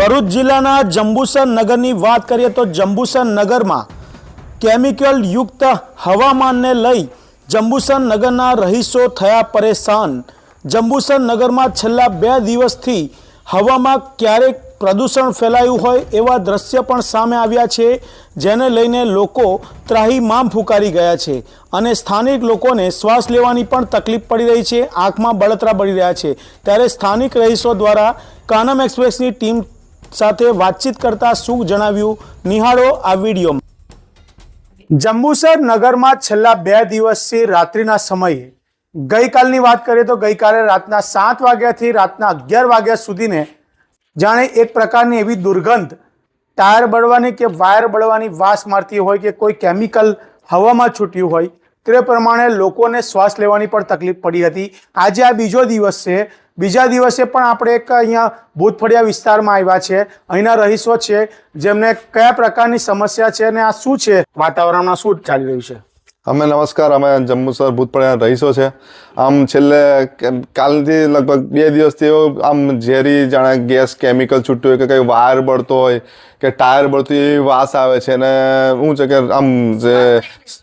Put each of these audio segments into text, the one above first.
ભરૂચ જિલ્લાના જંબુસર નગરની વાત કરીએ તો જંબુસર નગરમાં કેમિકલ યુક્ત હવામાનને લઈ જંબુસર નગરના રહીશો થયા પરેશાન. જંબુસર નગરમાં છેલ્લા બે દિવસથી હવામાં ક્યારેક પ્રદૂષણ ફેલાયું હોય એવા દ્રશ્ય પણ સામે આવ્યા છે, જેને લઈને લોકો ત્રાહીમામ ફુકારી ગયા છે અને સ્થાનિક લોકોને શ્વાસ લેવાની પણ તકલીફ પડી રહી છે, આંખમાં બળતરા પડી રહ્યા છે. ત્યારે સ્થાનિક રહીશો દ્વારા કાનમ એક્સપ્રેસની ટીમ સાથે વાતચીત કરતા શું જણાવ્યું, નિહાળો આ વિડીયોમાં જંબુસર નગરમાં છેલ્લા બે દિવસથી રાત્રિના સમયે, ગઈકાલની વાત કરીએ તો ગઈકાલે રાતના સાત વાગ્યાથી રાતના અગિયાર વાગ્યા સુધીને, જાણે એક પ્રકારની એવી દુર્ગંધ, ટાયર બળવાની કે વાયર બળવાની વાસ મારતી હોય કે કોઈ કેમિકલ હવામાં છૂટ્યું હોય, તે પ્રમાણે લોકોને શ્વાસ લેવાની પણ તકલીફ પડી હતી. આજે આ બીજો દિવસ છે. બીજા દિવસે પણ આપણે એક અહીંયા ભૂતફળિયા વિસ્તારમાં આવ્યા છે. અહીંના રહીશો છે જેમને કયા પ્રકારની સમસ્યા છે અને આ શું છે? વાતાવરણમાં શું ચાલી રહ્યું છે? અમે નમસ્કાર અમે જંબુસર ભૂતપળના રહીશો છે. આમ છેલ્લે કાલથી લગભગ બે દિવસથી એવું આમ ઝેરી જાણે ગેસ કેમિકલ છૂટતું હોય કે કંઈ વાયર બળતો હોય કે ટાયર બળતું એવી વાસ આવે છે અને શું છે કે આમ જે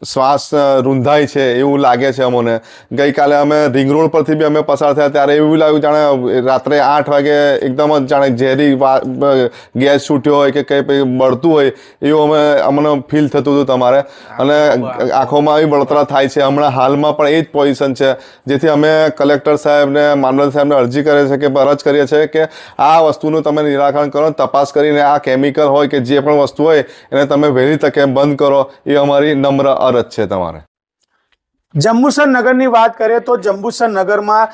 શ્વાસ રૂંધાય છે એવું લાગે છે અમને. ગઈકાલે અમે રિંગ રોડ પરથી બી અમે પસાર થયા ત્યારે એવું લાગ્યું જાણે રાત્રે આઠ વાગે એકદમ જ જાણે ઝેરી વા- ગેસ છૂટ્યો હોય કે કંઈ કંઈ બળતું હોય એવું અમે અમને ફીલ થતું હતું તમારે. અને આંખોમાં આવી બળતરા થાય છે. હમણાં હાલમાં પણ એ જ પોઝિશન છે, જેથી અમે કલેક્ટર સાહેબને, મામલતદાર સાહેબને અરજી કરે છે કે અરજ કરીએ છીએ કે આ વસ્તુનું તમે નિરાકરણ કરો, તપાસ કરીને આ કેમિકલ હોય કે જે પણ વસ્તુ હોય, એને તમે વહેલી તકે બંધ કરો. એ અમારી નમ્ર અરજ છે તમારે. જંબુસર નગરની વાત કરીએ તો જંબુસર નગરમાં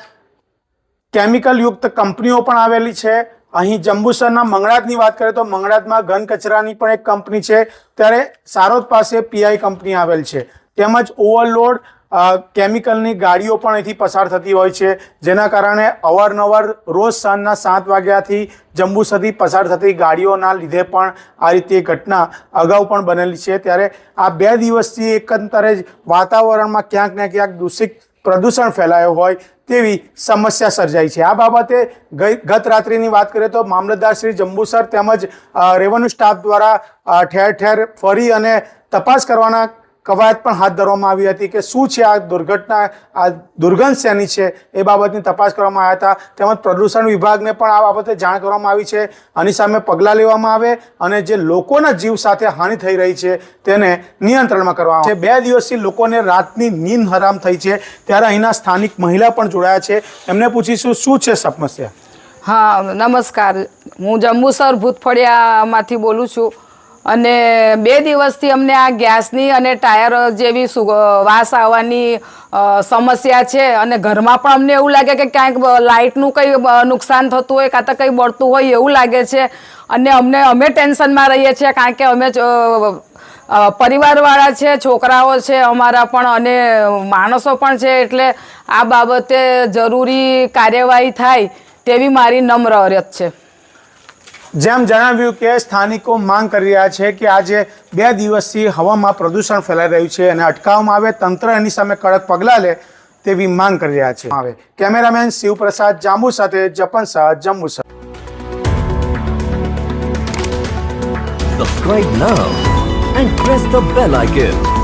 કેમિકલ યુક્ત કંપનીઓ પણ આવેલી છે. અહીં જંબુસરના મંગળાતની વાત કરીએ તો મંગળાતમાં ઘન કચરાની પણ એક કંપની છે. ત્યારે સારોદ પાસે પીઆઈ કંપની આવેલ છે. તેમજ ઓવરલોડ કેમિકલની ગાડીઓ પણ અહીંથી પસાર થતી હોય છે, જેના કારણે અવારનવાર રોજ સાંજના સાત વાગ્યાથી જંબુસરથી પસાર થતી ગાડીઓના લીધે પણ આ રીતે ઘટના અગાઉ પણ બનેલી છે. ત્યારે આ બે દિવસથી એકંદરે જ વાતાવરણમાં ક્યાંક ને ક્યાંક દૂષિત પ્રદૂષણ ફેલાયો હોય તેવી સમસ્યા સર્જાઈ છે. આ બાબતે ગત રાત્રિની વાત કરીએ તો મામલતદાર શ્રી જંબુસર તેમજ રેવન્યુ સ્ટાફ દ્વારા ઠેર ઠેર ફરી અને તપાસ કરવાના કવાયત પણ હાથ ધરવામાં આવી હતી કે શું છે આ દુર્ઘટના, આ દુર્ગંધ શેની છે એ બાબતની તપાસ કરવામાં આવ્યા હતા. તેમજ પ્રદૂષણ વિભાગને પણ આ બાબતે જાણ કરવામાં આવી છે. આની સામે પગલાં લેવામાં આવે અને જે લોકોના જીવ સાથે હાનિ થઈ રહી છે તેને નિયંત્રણમાં કરવામાં આવે બે દિવસથી લોકોને રાતની નીંદ હરામ થઈ છે. ત્યારે અહીંના સ્થાનિક મહિલા પણ જોડાયા છે. એમને પૂછીશું શું છે સમસ્યા? હા, નમસ્કાર. હું જંબુસર ભૂતફળિયામાંથી બોલું છું. અને બે દિવસથી અમને આ ગેસની અને ટાયર જેવી વાસ આવવાની સમસ્યા છે અને ઘરમાં પણ અમને એવું લાગે કે ક્યાંક લાઇટનું કંઈ નુકસાન થતું હોય કાં તો કંઈ બળતું હોય એવું લાગે છે. અને અમને, અમે ટેન્શનમાં રહીએ છીએ કારણ કે અમે પરિવારવાળા છે, છોકરાઓ છે અમારા પણ અને માણસો પણ છે એટલે આ બાબતે જરૂરી કાર્યવાહી થાય તેવી મારી નમ્ર અરજ છે. જેમ જણાવ્યું કે સ્થાનિકો માંગ કરી રહ્યા છે કે આજે બે દિવસથી હવામાં પ્રદૂષણ ફેલાઈ રહ્યું છે અને અટકાવવામાં આવે, તંત્ર એની સામે કડક પગલાં લે તેવી માંગ કરી રહ્યા છે. આવે. કેમેરામેન શિવપ્રસાદ જાંબુ સાથે જપન Shah Jambusar Subscribe now and press the bell icon.